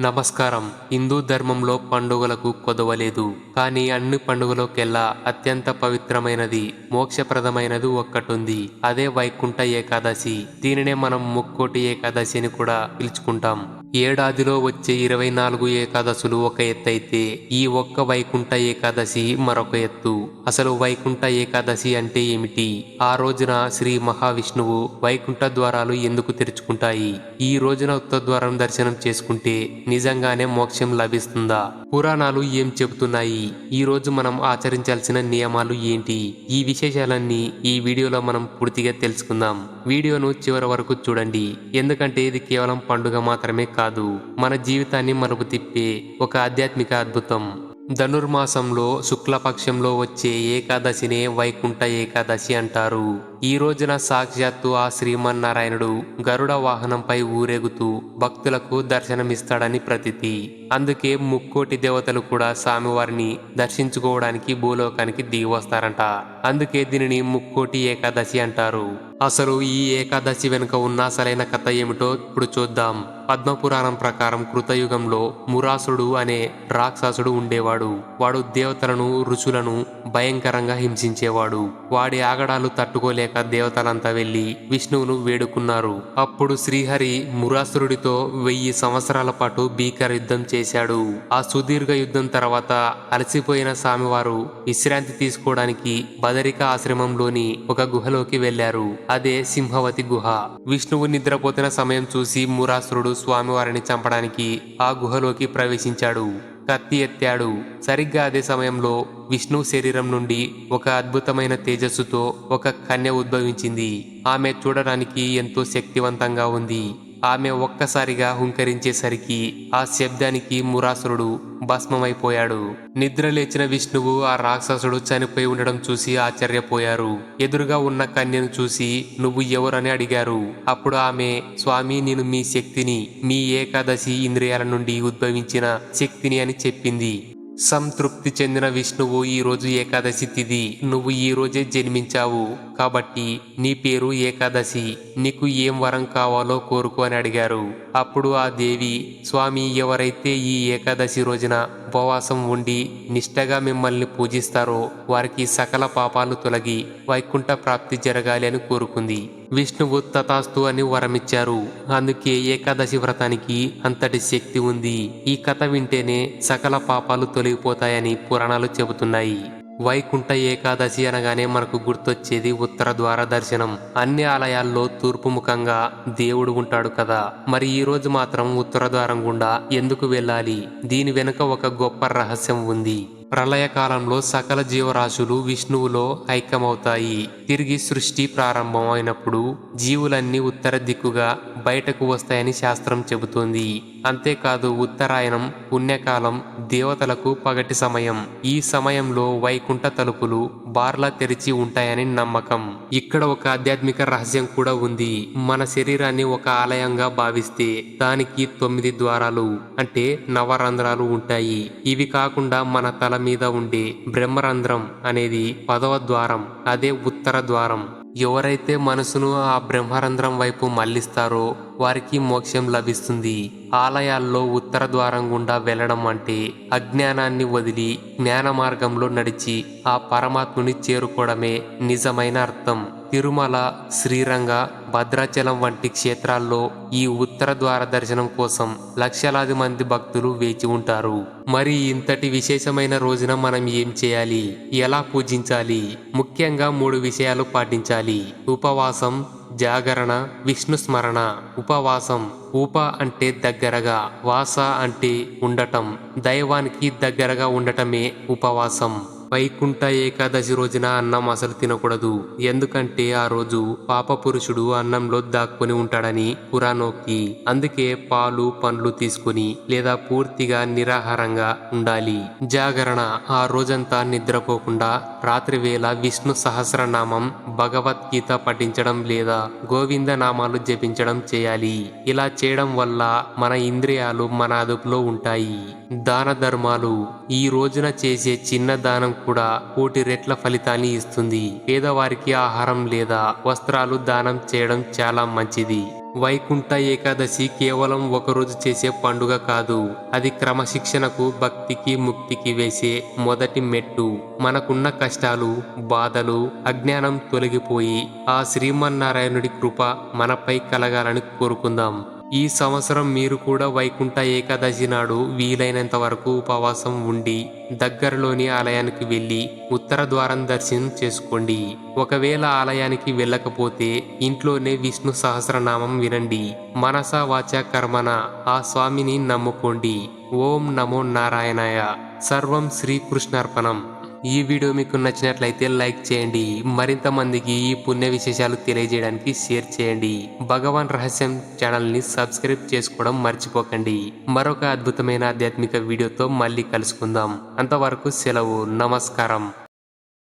నమస్కారం. హిందూ ధర్మంలో పండుగలకు కొదవలేదు. కానీ అన్ని పండుగలకెల్లా అత్యంత పవిత్రమైనది మోక్షప్రదమైనది ఒక్కటుంది. అదే వైకుంఠ ఏకాదశి. దీనినే మనం ముక్కోటి ఏకాదశి అని కూడా పిలుచుకుంటాం. ఏడాదిలో వచ్చే ఇరవై నాలుగు ఏకాదశులు ఒక ఎత్తైతే ఈ ఒక్క వైకుంఠ ఏకాదశి మరొక ఎత్తు. అసలు వైకుంఠ ఏకాదశి అంటే ఏమిటి? ఆ రోజున శ్రీ మహావిష్ణువు వైకుంఠ ద్వారాలు ఎందుకు తెరుచుకుంటాయి? ఈ రోజున ఉత్తద్వారం దర్శనం చేసుకుంటే నిజంగానే మోక్షం లభిస్తుందా? పురాణాలు ఏం చెబుతున్నాయి? ఈ రోజు మనం ఆచరించాల్సిన నియమాలు ఏంటి? ఈ విశేషాలన్నీ ఈ వీడియోలో మనం పూర్తిగా తెలుసుకుందాం. వీడియోను చివరి వరకు చూడండి. ఎందుకంటే ఇది కేవలం పండుగ మాత్రమే కాదు మన జీవితాన్ని మరుపు తిప్పే ఒక ఆధ్యాత్మిక అద్భుతం. ధనుర్మాసంలో శుక్లపక్షంలో వచ్చే ఏకాదశినే వైకుంఠ ఏకాదశి అంటారు. ఈ రోజున సాక్షాత్తు ఆ శ్రీమన్నారాయణుడు గరుడ వాహనంపై ఊరేగుతూ భక్తులకు దర్శనమిస్తాడని ప్రతితి. అందుకే ముక్కోటి దేవతలు కూడా స్వామివారిని దర్శించుకోవడానికి భూలోకానికి దిగివస్తారంట. అందుకే దీనిని ముక్కోటి ఏకాదశి అంటారు. అసలు ఈ ఏకాదశి వెనుక ఉన్న అసలైన కథ ఏమిటో ఇప్పుడు చూద్దాం. పద్మపురాణం ప్రకారం కృతయుగంలో మురాసుడు అనే రాక్షసుడు ఉండేవాడు. వాడు దేవతలను ఋషులను భయంకరంగా హింసించేవాడు. వాడి ఆగడాలు తట్టుకోలేక దేవతలంతా వెళ్ళి విష్ణువును వేడుకున్నారు. అప్పుడు శ్రీహరి మురాసురుడితో వెయ్యి సంవత్సరాల పాటు భీకర యుద్ధం చేశాడు. ఆ సుదీర్ఘ యుద్ధం తర్వాత అలసిపోయిన స్వామివారు విశ్రాంతి తీసుకోవడానికి బదరిక ఆశ్రమంలోని ఒక గుహలోకి వెళ్ళారు అదే సింహవతి గుహ. విష్ణువు నిద్రపోతున్న సమయం చూసి మురాసురుడు స్వామివారిని చంపడానికి ఆ గుహలోకి ప్రవేశించాడు. కత్తి ఎత్తాడు. సరిగ్గా అదే సమయంలో విష్ణు శరీరం నుండి ఒక అద్భుతమైన తేజస్సుతో ఒక కన్య ఉద్భవించింది. ఆమె చూడడానికి ఎంతో శక్తివంతంగా ఉంది. ఆమె ఒక్కసారిగా హుంకరించేసరికి ఆ శబ్దానికి మురాసురుడు భస్మమైపోయాడు. నిద్ర లేచిన విష్ణువు ఆ రాక్షసుడు చనిపోయి ఉండడం చూసి ఆశ్చర్యపోయారు. ఎదురుగా ఉన్న కన్యను చూసి నువ్వు ఎవరని అడిగారు. అప్పుడు ఆమె స్వామి నేను మీ శక్తిని మీ ఏకాదశి ఇంద్రియాల నుండి ఉద్భవించిన శక్తిని అని చెప్పింది. సంతృప్తి చెందిన విష్ణువు ఈరోజు ఏకాదశి తిది. నువ్వు ఈ రోజే జన్మించావు. కాబట్టి నీ పేరు ఏకాదశి. నీకు ఏం వరం కావాలో కోరుకో అని అడిగారు. అప్పుడు ఆ దేవి స్వామి ఎవరైతే ఈ ఏకాదశి రోజున ఉపవాసం ఉండి నిష్టగా మిమ్మల్ని పూజిస్తారో వారికి సకల పాపాలు తొలగి వైకుంఠ ప్రాప్తి జరగాలి అని కోరుకుంది. విష్ణువు తథాస్తు అని వరమిచ్చారు. అందుకే ఏకాదశి వ్రతానికి అంతటి శక్తి ఉంది. ఈ కథ వింటేనే సకల పాపాలు తొలగిపోతాయని పురాణాలు చెబుతున్నాయి. వైకుంఠ ఏకాదశి అనగానే మనకు గుర్తొచ్చేది ఉత్తర ద్వార దర్శనం. అన్ని ఆలయాల్లో తూర్పు ముఖంగా దేవుడు ఉంటాడు కదా. మరి ఈ రోజు మాత్రం ఉత్తర ద్వారం గుండా ఎందుకు వెళ్ళాలి? దీని వెనుక ఒక గొప్ప రహస్యం ఉంది. ప్రళయకాలంలో సకల జీవరాశులు విష్ణువులో ఐక్యమవుతాయి. తిరిగి సృష్టి ప్రారంభం అయినప్పుడు జీవులన్నీ ఉత్తర దిక్కుగా బయటకు వస్తాయని శాస్త్రం చెబుతోంది. అంతేకాదు ఉత్తరాయణం పుణ్యకాలం దేవతలకు పగటి సమయం. ఈ సమయంలో వైకుంఠ తలుపులు బార్లా తెరిచి ఉంటాయని నమ్మకం. ఇక్కడ ఒక ఆధ్యాత్మిక రహస్యం కూడా ఉంది. మన శరీరాన్ని ఒక ఆలయంగా భావిస్తే దానికి తొమ్మిది ద్వారాలు అంటే నవరంధ్రాలు ఉంటాయి. ఇవి కాకుండా మన తల మీద ఉండే బ్రహ్మరంధ్రం అనేది పదవ ద్వారం అదే ఉత్తర ద్వారం. ఎవరైతే మనసును ఆ బ్రహ్మరంధ్రం వైపు మళ్ళిస్తారో వారికి మోక్షం లభిస్తుంది. ఆలయాల్లో ఉత్తర ద్వారం గుండా వెళ్ళడం అంటే అజ్ఞానాన్ని వదిలి జ్ఞాన మార్గంలో నడిచి ఆ పరమాత్ముని చేరుకోవడమే నిజమైన అర్థం. తిరుమల శ్రీరంగ భద్రాచలం వంటి క్షేత్రాల్లో ఈ ఉత్తర ద్వార దర్శనం కోసం లక్షలాది మంది భక్తులు వేచి ఉంటారు. మరి ఇంతటి విశేషమైన రోజున మనం ఏం చేయాలి? ఎలా పూజించాలి? ముఖ్యంగా మూడు విషయాలు పాటించాలి. ఉపవాసం జాగరణ విష్ణు స్మరణ. ఉపవాసం ఉప అంటే దగ్గరగా వాస అంటే ఉండటం. దైవానికి దగ్గరగా ఉండటమే ఉపవాసం. వైకుంఠ ఏకాదశి రోజున అన్నం అసలు తినకూడదు. ఎందుకంటే ఆ రోజు పాప పురుషుడు అన్నంలో దాక్కుని ఉంటాడని పురాణోక్తి. అందుకే పాలు పండ్లు తీసుకుని లేదా పూర్తిగా నిరాహారంగా ఉండాలి. జాగరణ ఆ రోజంతా నిద్రపోకుండా రాత్రి వేళ విష్ణు సహస్రనామం భగవద్గీత పఠించడం లేదా గోవింద నామాలు జపించడం చేయాలి. ఇలా చేయడం వల్ల మన ఇంద్రియాలు మన అదుపులో ఉంటాయి. దాన ధర్మాలు ఈ రోజున చేసే చిన్న దానం కూడా కోటి రెట్ల ఫలితాన్ని ఇస్తుంది. పేదవారికి ఆహారం లేదా వస్త్రాలు దానం చేయడం చాలా మంచిది. వైకుంఠ ఏకాదశి కేవలం ఒకరోజు చేసే పండుగ కాదు. అది క్రమశిక్షణకు భక్తికి ముక్తికి వేసే మొదటి మెట్టు. మనకున్న కష్టాలు బాధలు అజ్ఞానం తొలగిపోయి ఆ శ్రీమన్నారాయణుడి కృప మనపై కలగాలని కోరుకుందాం. ఈ సంవత్సరం మీరు కూడా వైకుంఠ ఏకాదశి నాడు వీలైనంత వరకు ఉపవాసం ఉండి దగ్గరలోని ఆలయానికి వెళ్ళి ఉత్తర ద్వారం దర్శనం చేసుకోండి. ఒకవేళ ఆలయానికి వెళ్ళకపోతే ఇంట్లోనే విష్ణు సహస్రనామం వినండి. మనస వాచ కర్మన ఆ స్వామిని నమ్ముకోండి. ఓం నమో నారాయణాయ. సర్వం శ్రీకృష్ణార్పణం ఈ వీడియో మీకు నచ్చినట్లయితే లైక్ చేయండి. మరింత మందికి ఈ పుణ్య విశేషాలు తెలియజేయడానికి షేర్ చేయండి. భగవాన్ రహస్యం ఛానల్ని సబ్స్క్రైబ్ చేసుకోవడం మర్చిపోకండి. మరొక అద్భుతమైన ఆధ్యాత్మిక వీడియోతో మళ్ళీ కలుసుకుందాం. అంతవరకు సెలవు. నమస్కారం.